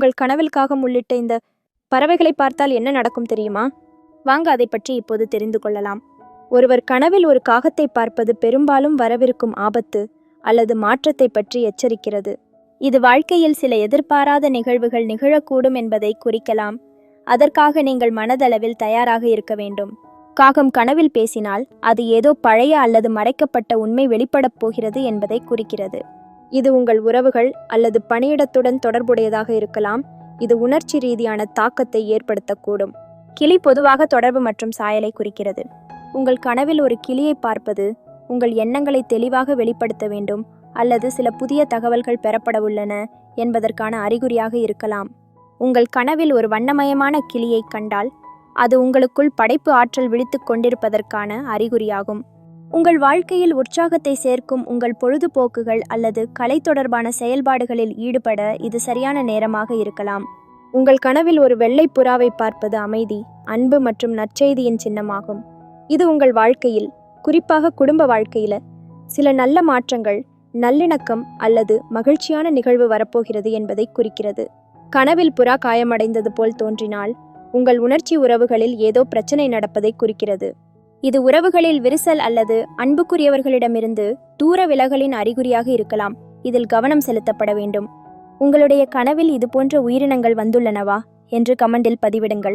உங்கள் கனவில் காகம் உள்ளிட்ட இந்த பறவைகளை பார்த்தால் என்ன நடக்கும் தெரியுமா? வாங்க அதை பற்றி இப்போது தெரிந்து கொள்ளலாம். ஒருவர் கனவில் ஒரு காகத்தை பார்ப்பது பெரும்பாலும் வரவிருக்கும் ஆபத்து அல்லது மாற்றத்தை பற்றி எச்சரிக்கிறது. இது வாழ்க்கையில் சில எதிர்பாராத நிகழ்வுகள் நிகழக்கூடும் என்பதை குறிக்கலாம். அதற்காக நீங்கள் மனதளவில் தயாராக இருக்க வேண்டும். காகம் கனவில் பேசினால் அது ஏதோ பழைய அல்லது மறைக்கப்பட்ட உண்மை வெளிப்படப் போகிறது என்பதை குறிக்கிறது. இது உங்கள் உறவுகள் அல்லது பணியிடத்துடன் தொடர்புடையதாக இருக்கலாம். இது உணர்ச்சி ரீதியான தாக்கத்தை ஏற்படுத்தக்கூடும். கிளி பொதுவாக தொடர்பு மற்றும் சாயலை குறிக்கிறது. உங்கள் கனவில் ஒரு கிளியை பார்ப்பது உங்கள் எண்ணங்களை தெளிவாக வெளிப்படுத்த வேண்டும் அல்லது சில புதிய தகவல்கள் பெறப்பட உள்ளன என்பதற்கான அறிகுறியாக இருக்கலாம். உங்கள் கனவில் ஒரு வண்ணமயமான கிளியைக் கண்டால் அது உங்களுக்குள் படைப்பு ஆற்றல் விழித்துக் கொண்டிருப்பதற்கான அறிகுறியாகும். உங்கள் வாழ்க்கையில் உற்சாகத்தை சேர்க்கும் உங்கள் பொழுதுபோக்குகள் அல்லது கலை தொடர்பான செயல்பாடுகளில் ஈடுபட இது சரியான நேரமாக இருக்கலாம். உங்கள் கனவில் ஒரு வெள்ளை புறாவை பார்ப்பது அமைதி அன்பு மற்றும் நற்செய்தியின் சின்னமாகும். இது உங்கள் வாழ்க்கையில் குறிப்பாக குடும்ப வாழ்க்கையில சில நல்ல மாற்றங்கள் நல்லிணக்கம் அல்லது மகிழ்ச்சியான நிகழ்வு வரப்போகிறது என்பதை குறிக்கிறது. கனவில் புறா காயமடைந்தது போல் தோன்றினால் உங்கள் உணர்ச்சி உறவுகளில் ஏதோ பிரச்சனை நடப்பதை குறிக்கிறது. இது உறவுகளில் விரிசல் அல்லது அன்புக்குரியவர்களிடமிருந்து தூர விலகலின் அறிகுறியாக இருக்கலாம். இதில் கவனம் செலுத்தப்பட வேண்டும். உங்களுடைய கனவில் இதுபோன்ற உயிரினங்கள் வந்துள்ளனவா? என்று கமெண்டில் பதிவிடுங்கள்.